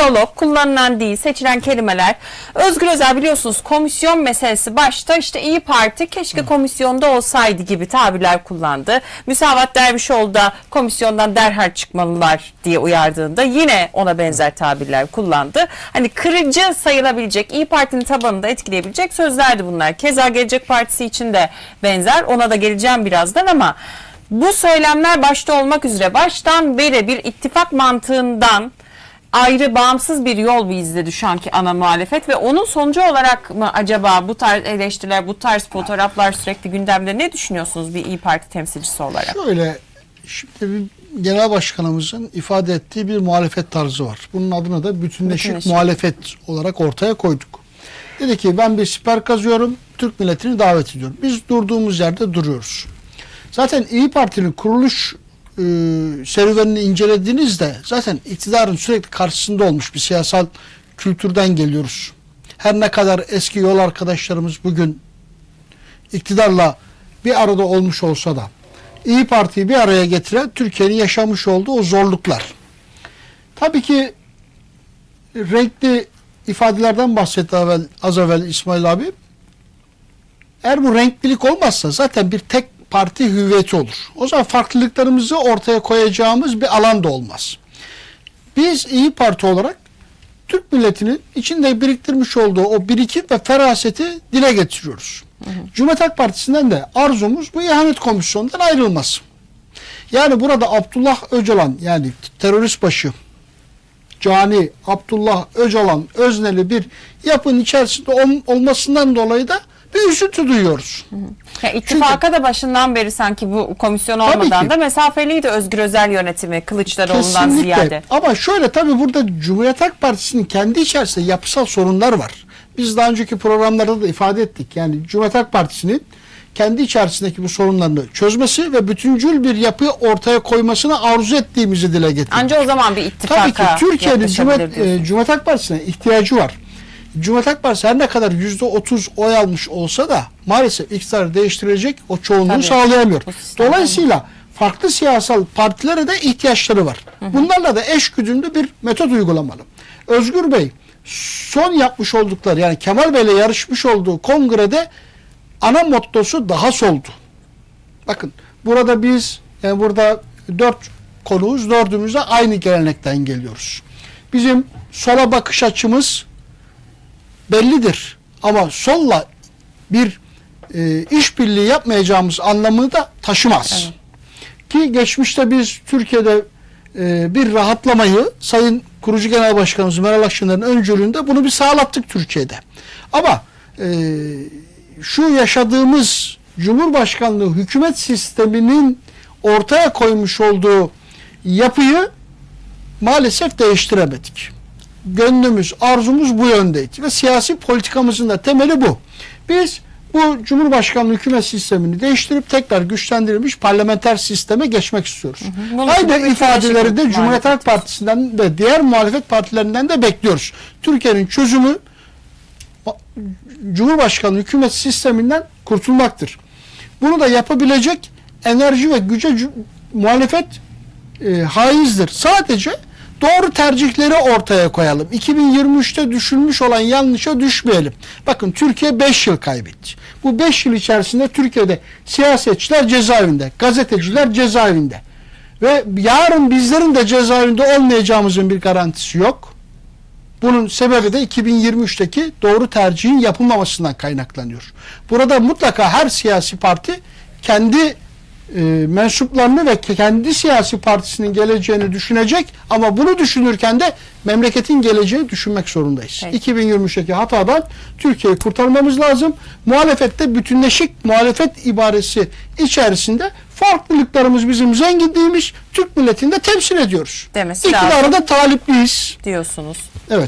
diyalog, kullanılan dil, seçilen kelimeler. Özgür Özel biliyorsunuz komisyon meselesi başta işte İyi Parti keşke komisyonda olsaydı gibi tabirler kullandı. Müsavat Dervişoğlu da komisyondan derhal çıkmalılar diye uyardığında yine ona benzer tabirler kullandı. Hani kırıcı sayılabilecek, İyi Parti'nin tabanını da etkileyebilecek sözlerdi bunlar. Keza Gelecek Partisi için de benzer. Ona da geleceğim birazdan ama bu söylemler başta olmak üzere baştan beri bir ittifak mantığından ayrı bağımsız bir yol mu izledi şu anki ana muhalefet ve onun sonucu olarak mı acaba bu tarz eleştiriler, bu tarz fotoğraflar sürekli gündemde ne düşünüyorsunuz bir İyi Parti temsilcisi olarak? Şöyle şimdi genel başkanımızın ifade ettiği bir muhalefet tarzı var. Bunun adını da bütünleşik, Bütünleşik. muhalefet olarak ortaya koyduk. Dedi ki ben bir siper kazıyorum, Türk milletini davet ediyorum. Biz durduğumuz yerde duruyoruz. Zaten İyi Parti'nin kuruluş e, serüvenini incelediğinizde zaten iktidarın sürekli karşısında olmuş bir siyasal kültürden geliyoruz. Her ne kadar eski yol arkadaşlarımız bugün iktidarla bir arada olmuş olsa da İyi Parti'yi bir araya getiren Türkiye'nin yaşamış olduğu o zorluklar. Tabii ki renkli ifadelerden bahsetti evvel, az evvel İsmail abi. Eğer bu renklilik olmazsa zaten bir tek parti hüviyeti olur. O zaman farklılıklarımızı ortaya koyacağımız bir alan da olmaz. Biz İyi Parti olarak Türk milletinin içinde biriktirmiş olduğu o birikim ve feraseti dile getiriyoruz. Cumhuriyet Halk Partisi'nden de arzumuz bu ihanet komisyonundan ayrılması. Yani burada Abdullah Öcalan yani terörist başı cani Abdullah Öcalan özneli bir yapının içerisinde ol- olmasından dolayı da bir üzüntü duyuyoruz. Ya ittifaka da başından beri sanki bu komisyon olmadan ki. da mesafeliydi Özgür Özel yönetimi Kılıçdaroğlu'ndan Kesinlikle. ziyade. Ama şöyle tabii burada Cumhuriyet Halk Partisi'nin kendi içerisinde yapısal sorunlar var. Biz daha önceki programlarda da ifade ettik. Yani Cumhuriyet Halk Partisi'nin kendi içerisindeki bu sorunlarını çözmesi ve bütüncül bir yapı ortaya koymasını arzu ettiğimizi dile getiriyoruz. Anca o zaman bir ittifaka Tabii ki Türkiye'nin Cumhuriyet, e, Cumhuriyet Halk Partisi'ne ihtiyacı var. Cumhuriyet Halk Partisi her ne kadar yüzde otuz oy almış olsa da maalesef iktidarı değiştirecek o çoğunluğu Tabii. sağlayamıyor. Dolayısıyla farklı siyasal partilere de ihtiyaçları var. Bunlarla da eş güdümlü bir metot uygulamalı. Özgür Bey son yapmış oldukları yani Kemal Bey'le yarışmış olduğu kongrede ana mottosu daha soldu. Bakın burada biz yani burada dört konuğuz. Dördümüz de aynı gelenekten geliyoruz. Bizim sola bakış açımız bellidir. Ama solla bir e, işbirliği yapmayacağımız anlamını da taşımaz. Ki geçmişte biz Türkiye'de e, bir rahatlamayı Sayın Kurucu Genel Başkanımız Meral Akşener'in öncülüğünde bunu bir sağlattık Türkiye'de. Ama e, şu yaşadığımız Cumhurbaşkanlığı hükümet sisteminin ortaya koymuş olduğu yapıyı maalesef değiştiremedik. Gönlümüz, arzumuz bu yöndeydi ve siyasi politikamızın da temeli bu. Biz bu Cumhurbaşkanlığı hükümet sistemini değiştirip tekrar güçlendirilmiş parlamenter sisteme geçmek istiyoruz. İçin de Aynı ifadeleri de Cumhuriyet Halk Partisi'nden ve diğer muhalefet partilerinden de bekliyoruz. Türkiye'nin çözümü Cumhurbaşkanlığı hükümet sisteminden kurtulmaktır. Bunu da yapabilecek enerji ve güce muhalefet e, haizdir. Sadece doğru tercihleri ortaya koyalım. 2023'te düşünmüş olan yanlışa düşmeyelim. Bakın Türkiye 5 yıl kaybetti. Bu 5 yıl içerisinde Türkiye'de siyasetçiler cezaevinde, gazeteciler cezaevinde. Ve yarın bizlerin de cezaevinde olmayacağımızın bir garantisi yok. Bunun sebebi de 2023'teki doğru tercihin yapılmamasından kaynaklanıyor. Burada mutlaka her siyasi parti kendi e, mensuplarını ve kendi siyasi partisinin geleceğini düşünecek ama bunu düşünürken de memleketin geleceğini düşünmek zorundayız. Peki. 2023'teki hatadan Türkiye'yi kurtarmamız lazım. Muhalefette bütünleşik muhalefet ibaresi içerisinde farklılıklarımız bizim zenginliğimiz Türk milletini de temsil ediyoruz. Demesi İktidara lazım. da talipliyiz. diyorsunuz.